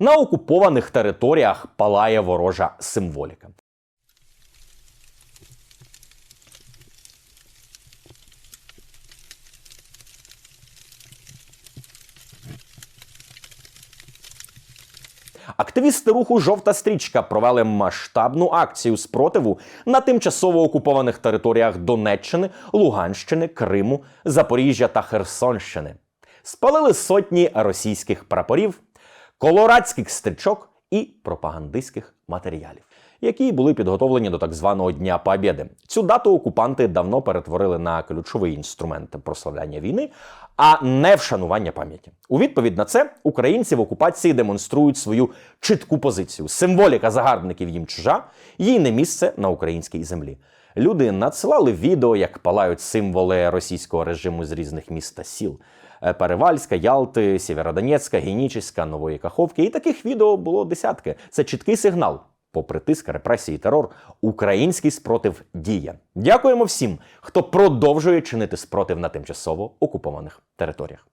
На окупованих територіях палає ворожа символіка. Активісти руху Жовта стрічка провели масштабну акцію спротиву на тимчасово окупованих територіях Донеччини, Луганщини, Криму, Запоріжжя та Херсонщини. Спалили сотні російських прапорів, колорадських стрічок і пропагандистських матеріалів, які були підготовлені до так званого Дня Побєди. Цю дату окупанти давно перетворили на ключовий інструмент прославляння війни, а не вшанування пам'яті. У відповідь на це українці в окупації демонструють свою чітку позицію. Символіка загарбників їм чужа, їй не місце на українській землі. Люди надсилали відео, як палають символи російського режиму з різних міст та сіл. Е, Перевальська, Ялти, Сєвєродонецька, Генічеська, Нової Каховки. І таких відео було десятки. Це чіткий сигнал. Попри тиск, репресії, терор, український спротив діє. Дякуємо всім, хто продовжує чинити спротив на тимчасово окупованих територіях.